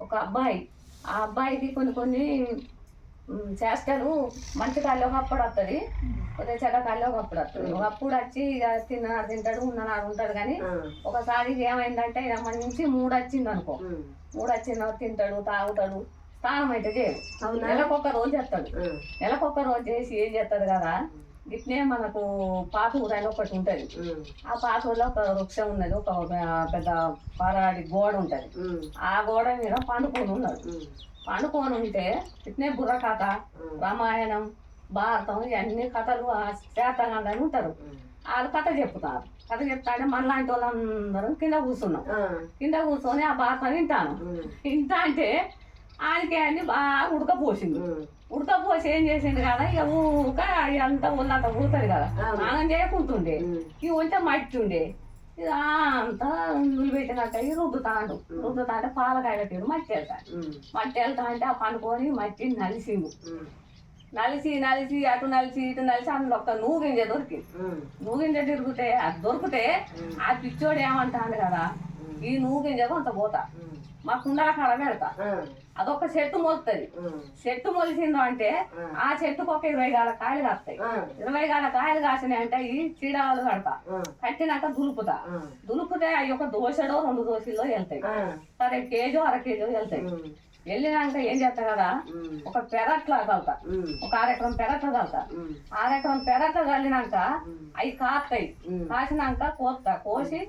ఒక అబ్బాయి. ఆ అబ్బాయికి కొన్ని కొన్ని చేష్టలు మంచి కాళ్ళు ఒకప్పుడు వస్తుంది కొద్దిగా చెడ్డ కాళ్ళు ఒకప్పుడు వస్తుంది ఒకప్పుడు వచ్చి ఇక తిన్నాడు తింటాడు ఉన్ననాడు ఉంటాడు కానీ ఒకసారి ఏమైందంటే ఇక మంచి మూడు వచ్చింది అనుకో మూడు వచ్చిన తింటాడు తాగుతాడు. స్నానం అయితే చేయడు. అవునా? నెలకొక రోజు చేస్తాడు. నెలకొక రోజు చేసి ఏం చేస్తాడు కదా? ఇట్నే మనకు పాతూరు అని ఒకటి ఉంటుంది. ఆ పాతూరులో ఒక వృక్షం ఉన్నది ఒక పెద్ద పారాడి గోడ ఉంటది. ఆ గోడ మీద పండుకొని ఉన్నాడు ఉమ్, పండుకొని ఉంటే ఇట్నే బుర్ర కథ రామాయణం భారతం ఇవన్నీ కథలు ఆ శాతగాందని ఉంటారు. వాళ్ళు కథ చెప్తారు. కథ చెప్తాంటే మనలాంటి వాళ్ళందరం కింద కూర్చున్నాం. కింద కూర్చొని ఆ భారతం వింటాను. వింటా అంటే ఆయనకి అన్ని బాగా ఉడకపోసింది ఉమ్, ఉడకపోసి ఏం చేసిండు కదా ఇక ఊక అంతా ఒళ్ళంతా ఊరుతుంది కదా. స్నానం చేయకుంటుండే ఒంట మట్టి ఉండే ఇక అంతా నువ్వు పెట్టినట్టు అయ్యి రుద్దుతాడు. రుద్దుతా అంటే పాలకాయ పెట్టాడు మట్టి వెళ్తాడు మట్టి వెళ్తా అంటే ఆ పండుకొని మట్టి నలిసిండు. ఉమ్, నలిసి నలిసి అటు నలిసి ఇటు నలిసి అందులో ఒక్క నూగింజ దొరికింది. ఉమ్, నూగింజ తిరిగితే అది దొరికితే ఆ. పిచ్చోడు ఏమంటాడు కదా ఈ నూగింజ కొంత పోతా. మా కుండల కాడ పెడతా. అదొక చెట్టు మొలుతుంది. చెట్టు మొలిసిందో అంటే ఆ. చెట్టుకు ఒక ఇరవై గాల కాయలు కాస్తాయి. ఇరవై గాల కాయలు కాసినాయి అంటే ఈ చీడలు కడతా. కట్టినాక దులుపుతా. దులుపుతే అవి ఒక దోశడో రెండు దోశల్లో వెళ్తాయి. సరే కేజో అర కేజో వెళ్తాయి. వెళ్ళినాక ఏం చేస్తా కదా ఒక పెరట్లా కలుతా. ఒక అరెకరం పెరట్ల కలుతా. ఉమ్, అరెకరం పెరట్ల కలినాక అవి కాస్తాయి. కాసినాక కోస్తా. కోసి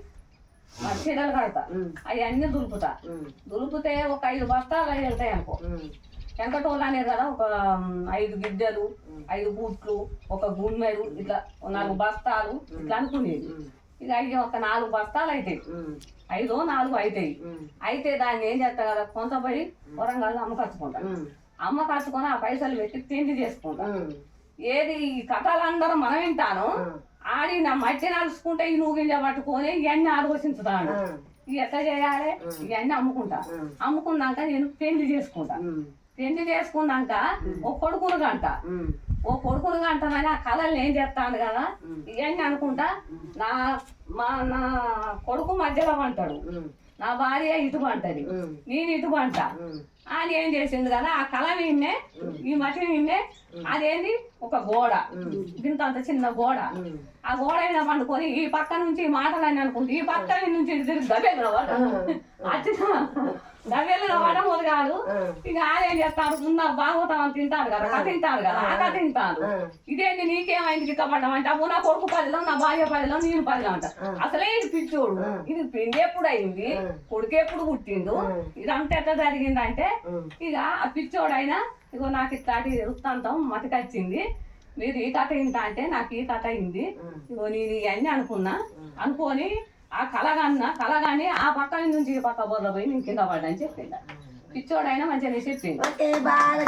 చీడలు కడతా. అవి అన్ని దులుపుతా. దులిపితే ఒక ఐదు బస్తాలు అవి వెళ్తాయి అనుకో. వెంకటోళ్ళు అనేది కదా ఒక ఐదు గిద్దెలు ఐదు బూట్లు ఒక గుమ్మెడు ఇట్లా నాలుగు బస్తాలు ఇట్లా అనుకునేది. ఇక అవి ఒక నాలుగు బస్తాలు అవుతాయి ఉమ్, ఐదో నాలుగు అవుతాయి అయితే దాన్ని ఏం చేస్తా కదా కొంత పోయి వరంగల్ అమ్మకచ్చుకుంటా అమ్మ కచ్చుకొని ఆ పైసలు పెట్టి తిండి చేసుకుంటా. ఏది ఈ కథలందరూ మనం వింటాను. ఆడి నా మట్టి నలుచుకుంటే ఈ నూగింజ పట్టుకొని ఇవన్నీ ఆలోచించుతాను ఎట్లా చేయాలి? ఇవన్నీ అమ్ముకుంటా. అమ్ముకున్నాక నేను పెళ్ళి చేసుకుంటా. పెళ్ళి చేసుకున్నాక ఓ కొడుకును గంట ఓ కొడుకును గంటనని ఆ కళలు ఏం చేస్తాను కదా? ఇవన్నీ అనుకుంటా నా మా నా కొడుకు మధ్యలో అంటాడు. నా భార్య ఇటు ఉమ్, నేను ఇటు ఉమ్, ఆయన ఏం చేసింది కదా ఆ కళ విన్నే ఈ మట్టి విన్నే అదేంది? ఒక గోడ. ఇంత అంత చిన్న గోడ. ఆ గోడ మీద పండుకొని ఈ పక్క నుంచి ఈ మాటలన్నీ అనుకుంటే ఈ పక్క నుంచి తిరిగి గబెలు రావడం మొదలు కాదు. ఇక ఏం చేస్తాడు? ఉన్న భాగవతం అని తింటాడు కదా కథ తింటాడు కదా ఆ. కథ తింటాడు. ఇదేంటి నీకేమైంది గిట్టపడ్డం అంటే అబ్బో నా కొడుకు పదిలో నా భార్య పదిలో నేను పదిలో అంట. అసలే ఇది పిచ్చోడు. ఇది పిండి ఎప్పుడు అయింది? కొడుకు ఎప్పుడు పుట్టిండు? ఇదంతా ఎట్లా జరిగిందంటే ఇక ఆ పిచ్చోడైనా ఇగో నాకు ఇట్లాంటి వృత్తాంతం మతికొచ్చింది మీరు ఈ కథ ఇంత అంటే నాకు ఈ కథ అయింది. ఇగో నేను ఇవన్నీ అనుకున్నా. అనుకొని ఆ కలగాన్న కలగానే ఆ పక్క నుంచి ఈ పక్క బోర్ల పోయి నేను కింద పడ్డా అని చెప్పిండ. పిచ్చోడైనా మంచిగా చెప్పిండు. బాగా